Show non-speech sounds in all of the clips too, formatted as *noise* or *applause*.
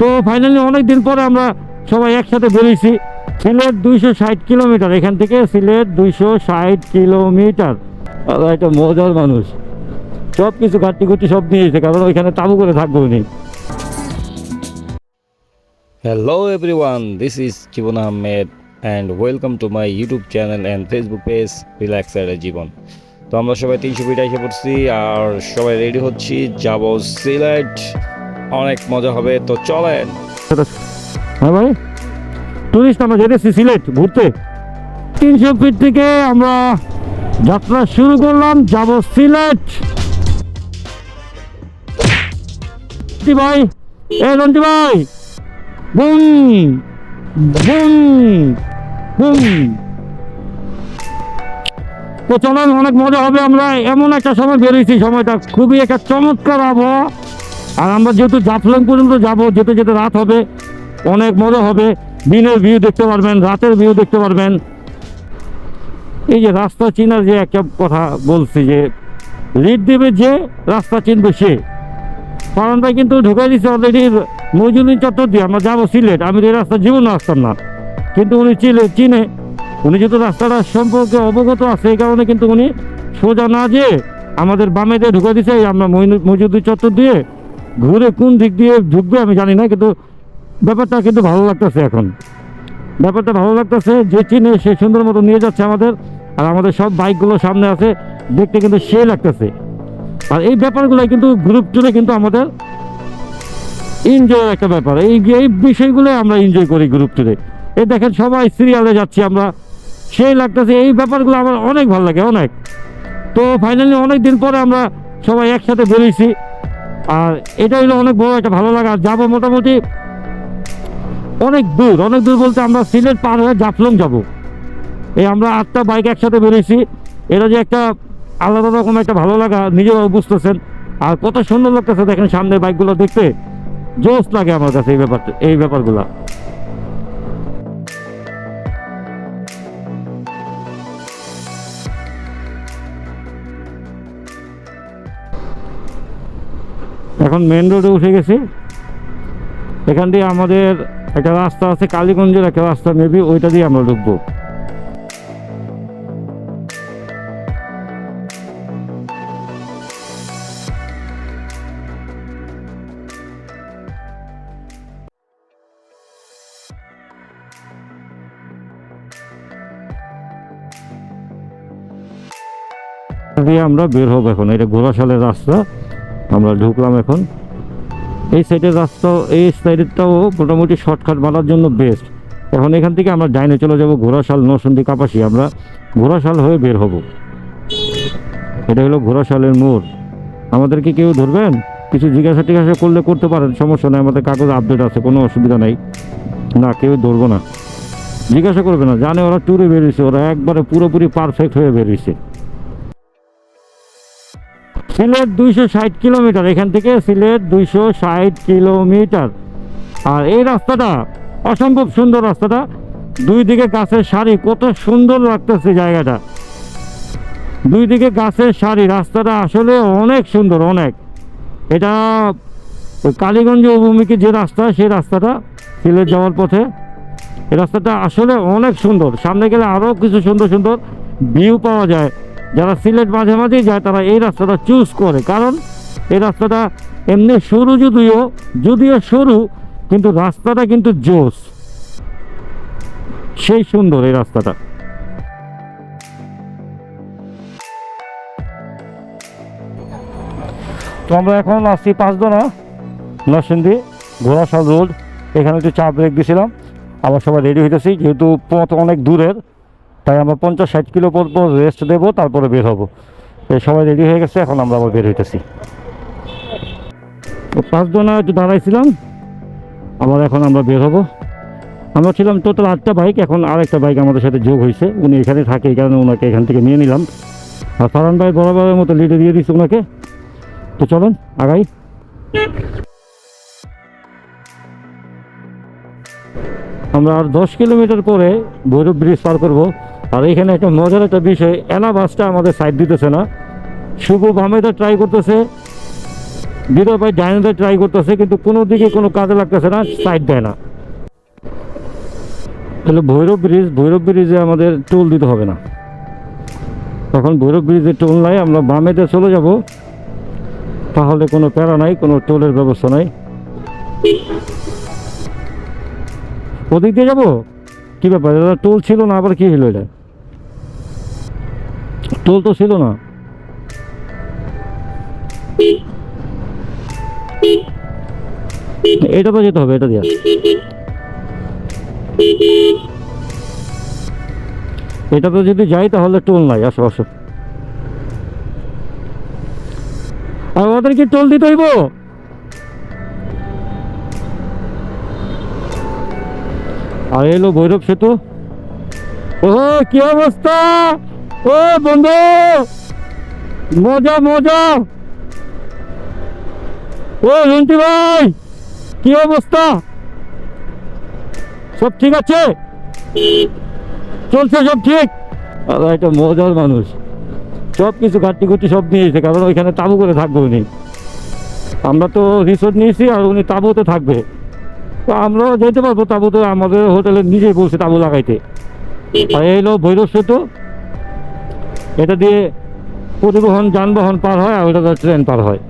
তো ফাইনালি অনেক দিন পরে আমরা সবাই একসাথে বেরিয়েছি। সিলেট দুইশো ষাট কিলোমিটার। এখান থেকে সিলেট দুইশো ষাট কিলোমিটার। একটা মজার মানুষ। সব কিছু ঘাটতি ঘুরতি সব নিয়েছে কারণ ওইখানে তাবু করে থাকব উনি। Hello everyone this is Jibon Ahmed and welcome to my YouTube channel and Facebook page at Jibon তো আমরা সবাই তিনশো ফিট এসে পড়ছি, আর সবাই রেডি হচ্ছি, যাব সিলেট। অনেক মজা হবে, তো চলেন। হ্যাঁ ভাই? টুরিস্ট আমরা যেতেছি সিলেট ঘুরতে। তিনশো ফিট থেকে আমরা যাত্রা শুরু করলাম, যাব সিলেট। ভাই, এ রন্টি ভাই। Boom boom boom. তো চলেন, অনেক মজা হবে, আমরা এমন একটা সময় বেরিয়েছি, সময়টা খুবই একটা চমৎকার আবহাওয়া। আর আমরা যেহেতু জাফলং পর্যন্ত যাব, যেতে যেতে রাত হবে, অনেক মজা হবে। দিনের ভিউ দেখতে পারবেন, রাতের ভিউ দেখতে পারবেন। এই যে রাস্তা চিনার যে একটা কথা বলছি যে, লিড দেবে যে, রাস্তা চিনবে সে। কারণ ভাই কিন্তু ঢুকাই দিচ্ছে অলরেডি মজুরি চত্বর দিয়ে আমরা যাব সিলেট। আমি তো এই রাস্তা জীবনে আসতাম না। কিন্তু উনি চিনে চিনে। উনি যেহেতু রাস্তাটা সম্পর্কে অবগত আছে, এই কারণে কিন্তু উনি সোজা না যে আমাদের বামে দিয়ে ঢুকে এই আমরা মজুদি চত্বর দিয়ে ঘুরে কোন দিক দিয়ে ঢুকবে আমি জানি না, কিন্তু ব্যাপারটা কিন্তু ভালো লাগতেছে এখন। ব্যাপারটা ভালো লাগতেছে যে চিনে সে সুন্দর মতো নিয়ে যাচ্ছে আমাদের, আর আমাদের সব বাইকগুলো সামনে আছে, দেখতে কিন্তু সে লাগতেছে। আর এই ব্যাপারগুলো কিন্তু গ্রুপ টুরে কিন্তু আমাদের এনজয়ের একটা ব্যাপার। এই এই বিষয়গুলো আমরা এনজয় করি গ্রুপ টুরে এই দেখেন সবাই সিরিয়ালে যাচ্ছি আমরা। সেই লাগতেছে, এই ব্যাপারগুলো আমার অনেক ভালো লাগে, অনেক। তো ফাইনালি অনেক দিন পরে আমরা সবাই একসাথে বেরিয়েছি। আর এটা হলো অনেক বড় একটা ভালো লাগা। আর যাব মোটামুটি অনেক দূর অনেক দূর বলতে আমরা সিলেট পার হয়ে জাফলং যাব। এই আমরা আটটা বাইক একসাথে বেরিয়েছি। এটা যে একটা আলাদা রকম একটা ভালো লাগা, নিজেরাও বুঝতেছেন। আর কত সুন্দর লাগতেছে দেখেন সামনে বাইকগুলো দেখতে। জোস লাগে আমার কাছে এই ব্যাপারটা এই ব্যাপারগুলো। এখন মেন রোডে উঠে গেছি। এখান দিয়ে আমাদের একটা রাস্তা আছে কালীগঞ্জের, একটা রাস্তা মেবি ওইটা দিয়ে আমরা ঢুকবো। আমরা বের হব এখন, এটা ঘোড়াশালের রাস্তা। আমরা ঢুকলাম এখন। এই সাইডের রাস্তা, এই সাইডেরটাও মোটামুটি শর্টকাট মারার জন্য বেস্ট এখন এখান থেকে আমরা ডাইনে চলে যাব ঘোড়াশাল, নরসিংদী, কাপাসি। আমরা ঘোড়াশাল হয়ে বের হব। এটা হলো ঘোড়াশালের মোড়। আমাদেরকে কেউ ধরবেন? কিছু জিজ্ঞাসা টিজ্ঞাসা করলে করতে পারেন, সমস্যা নেই, আমাদের কাগজ আপডেট আছে, কোনো অসুবিধা নাই। না, কেউ ধরবো না। জিজ্ঞাসা করবে না, জানে ওরা ট্যুরে বেরিয়েছে, ওরা একবারে পুরোপুরি পারফেক্ট হয়ে বেরিয়েছে। সিলেট দুইশো ষাট কিলোমিটার, এখান থেকে সিলেট দুইশো ষাট কিলোমিটার। আর এই রাস্তাটা অসম্ভব সুন্দর রাস্তাটা। দুই দিকে গাছের সারি, কত সুন্দর লাগতেছে জায়গাটা। দুই দিকে গাছের সারি, রাস্তাটা আসলে অনেক সুন্দর, অনেক। এটা কালীগঞ্জ অভিমুখী যে রাস্তা, সেই রাস্তাটা সিলেট যাওয়ার পথে। এই রাস্তাটা আসলে অনেক সুন্দর। সামনে গেলে আরও কিছু সুন্দর সুন্দর ভিউ পাওয়া যায়। যারা সিলেট মাঝে মাঝেই যায়, তারা এই রাস্তাটা চুজ করে। কারণ এই রাস্তাটা এমনি সরু যদিও যদিও সরু, কিন্তু রাস্তাটা কিন্তু জোস। সেই সুন্দর এই রাস্তাটা। তো আমরা এখন আসছি পাঁচদোনা, নরসিংদী, ঘোড়াশাল রোড। এখানে একটু চা ব্রেক দিয়েছিলাম আবার সবাই রেডি হইতেছি, যেহেতু পথ অনেক দূরের তাই আমরা পঞ্চাশ ষাট কিলো পর রেস্ট দেবো, তারপরে বের হব। সবাই রেডি হয়ে গেছে, এখন আমরা আবার বের হইতেছি। পাঁচজনা একটু দাঁড়াইছিলাম, আবার এখন আমরা বের হব। আমরা ছিলাম টোটাল আটটা বাইক এখন আরেকটা বাইক আমাদের সাথে যোগ হয়েছে। উনি এখানে থাকে, এই কারণে ওনাকে এখান থেকে নিয়ে নিলাম। আর ফারান ভাই বরাবরের মতো লিডে দিয়ে দিচ্ছে ওনাকে তো চলেন, আগাই। আমরা আর দশ কিলোমিটার পরে ভৈরব ব্রিজ পার করব। আর এখানে একটা মজার একটা বিষয় এনা বাসটা আমাদের সাইড দিতেছে না। শুভ বামেটা ট্রাই করতেছে বিরোধ ভাই ডাইনোতে ট্রাই করতেছে, কিন্তু কোনো দিকে কোনো কাজে লাগতেছে না সাইড দেয় না। তাহলে ভৈরব ব্রিজ, ভৈরব ব্রিজে আমাদের টোল দিতে হবে না। তখন ভৈরব ব্রিজে টোল নাই, আমরা বামেতে চলে যাব। তাহলে কোনো প্যারা নাই, কোনো টোলের ব্যবস্থা নাই। ওদিক দিয়ে যাব? কি ব্যাপার? এটা টোল ছিল না, আবার কি হলো এটা? টোল তো ছিল না। এটা তো যেতে হবে, এটা দিয়া। এটা তো যদি যাই, তাহলে টোল নাই, আসো আসো। আর ওদের কি টোল দিতে হইব? আর এলো ভৈরব সেতু। ও কি অবস্থা? ও বন্ধু, মজা মজা। ও রন্টি ভাই, কি অবস্থা? সব ঠিক আছে? চলছে সব ঠিক? আর এটা মজার মানুষ। সব কিছু ঘাটতি ঘুরতি সব নিয়েছে কারণ ওইখানে তাবু করে থাকবে উনি। আমরা তো রিসোর্ট নিয়েছি আর উনি তাবুতে থাকবে। তো আমরাও যেতে পারব তাবুতে আমাদের হোটেলে নিজেই বলছে তাবু লাগাইতে। আর এই হলো ভৈরব সেতু এটা দিয়ে পরিবহন যানবাহন পার হয় আর ওটা ট্রেন পার হয়।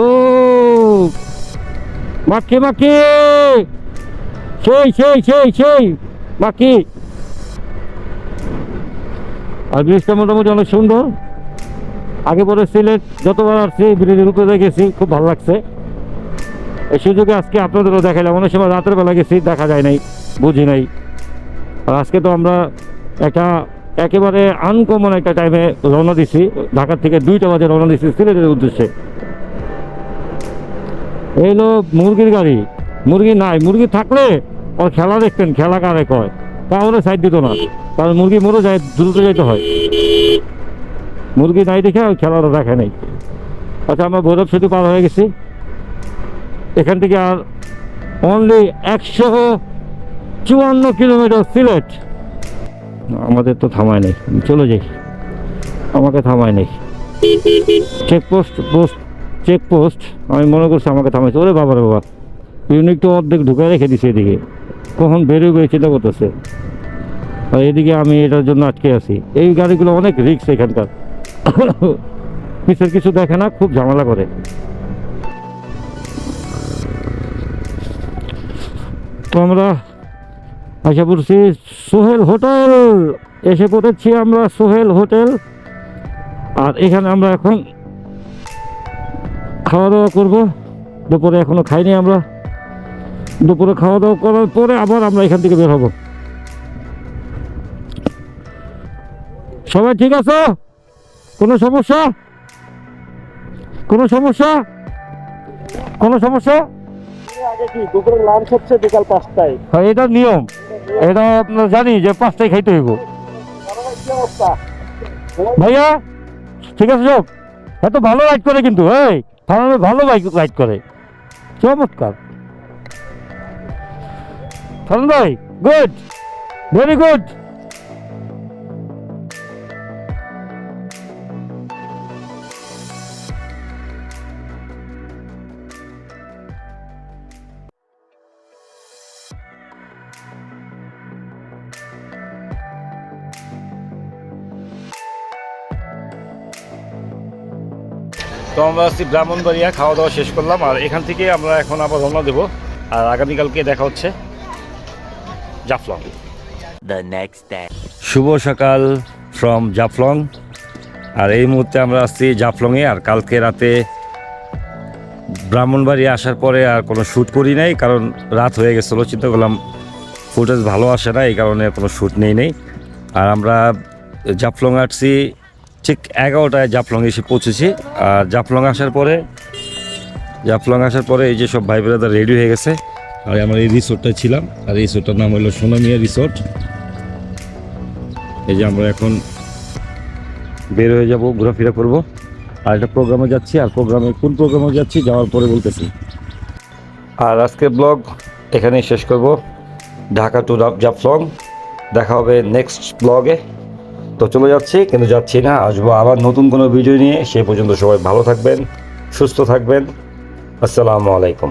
ও! মাখি মাখি সেই সেই সেই সেই মাখি আর ব্রিজটা মোটামুটি অনেক সুন্দর। আগে পরে সিলেট যতবার আসছি ব্রিজের উপরে গেছি খুব ভালো লাগছে। এই সুযোগে আজকে আপনাদেরও দেখাইলাম। অনেক সময় রাতের বেলা গেছি, দেখা যায় নাই, বুঝি নাই। আর আজকে তো আমরা একটা একেবারে আনকমন একটা টাইমে রওনা দিছি। ঢাকার থেকে দুইটা বাজে রওনা দিছি সিলেটের উদ্দেশ্যে। এই হলো মুরগির গাড়ি। মুরগি নাই, মুরগি থাকলে ওর খেলা দেখতেন, খেলা কারে কয়? তাহলে সাইড দিত না। কারণ মুরগি মরে যায়, দ্রুত যাইতে হয়। মুরগি নাই দেখে খেলাটা দেখে নাই। আচ্ছা আমরা ভৈরব সেতু পার হয়ে গেছি। এখান থেকে আর অনলি একশো চুয়ান্ন কিলোমিটার সিলেট। আমাদের তো থামায় নেই চলে যাই। আমাকে থামায় নেই। চেকপোস্ট পোস্ট চেকপোস্ট আমি মনে করছি আমাকে থামাইছে। ওরে বাবা রে বাবা ইউনিক তো অর্ধেক ঢুকে রেখে দিছে এদিকে। কখন বেরোবে চিন্তা করতেছে। আর এদিকে আমি এটার জন্য আটকে আছি। এই গাড়িগুলো অনেক রিক্স এখানকার। *coughs* পিছের কিছু দেখে না, খুব ঝামেলা করে। তো আমরা আশা করছি সোহেল হোটেল এসে পড়েছি আমরা, সোহেল হোটেল। আর এখানে আমরা এখন খাওয়া দাওয়া করব। দুপুরে এখনও খাইনি আমরা। দুপুরে খাওয়া দাওয়া করার পরে আবার আমরা এখান থেকে বের হব। সবাই ঠিক আছে? কোনো সমস্যা? কোনো সমস্যা? কোনো সমস্যা? দুপুরের লাঞ্চ হচ্ছে বিকাল পাঁচটায়? হ্যাঁ এটা নিয়ম। এটা আপনার জানি যে পাঁচটায় খাইতে হইব। ভাইয়া ঠিক আছে সব এত ভালো রাইড করে কিন্তু এই থানাতে ভালো বাইক রাইড করে। চমৎকার। থানান ভাই গুড ভেরি গুড তো আমরা আসছি ব্রাহ্মণবাড়িয়া খাওয়া দাওয়া শেষ করলাম আর এখান থেকে আমরা এখন আবার রওনা দেবো আর আগামীকালকে দেখা হচ্ছে জাফলং the next day. শুভ সকাল ফ্রম জাফলং আর এই মুহূর্তে আমরা আসছি জাফলংয়ে আর কালকে রাতে ব্রাহ্মণবাড়ি আসার পরে আর কোনো শ্যুট করি নাই কারণ রাত হয়ে গেছিল চিন্তা করলাম ফুটেজ ভালো আসে না এই কারণে কোনো শ্যুট নেই নেই আর আমরা জাফলং আসছি ঠিক এগারোটায় জাফলং এসে পৌঁছেছি। আর জাফলং আসার পরে, জাফলং আসার পরে এই যে সব ভাই ব্রাদার রেডি হয়ে গেছে। আর আমরা এই রিসোর্টটায় ছিলাম। আর এই রিসোর্টটার নাম হলো সোনামিয়া রিসোর্ট। এই যে আমরা এখন বের হয়ে যাব, ঘোরাফেরা করব। আর একটা প্রোগ্রামে যাচ্ছি। আর প্রোগ্রামে, কোন প্রোগ্রামে যাচ্ছি যাওয়ার পরে বলতেছি। আর আজকে ব্লগ এখানেই শেষ করব। ঢাকা টু জাফলং। দেখা হবে নেক্সট ব্লগে। তো চলে যাচ্ছি, কিন্তু যাচ্ছি না। আসব আবার নতুন কোনো ভিডিও নিয়ে। সে পর্যন্ত সবাই ভালো থাকবেন, সুস্থ থাকবেন। আসসালামু আলাইকুম।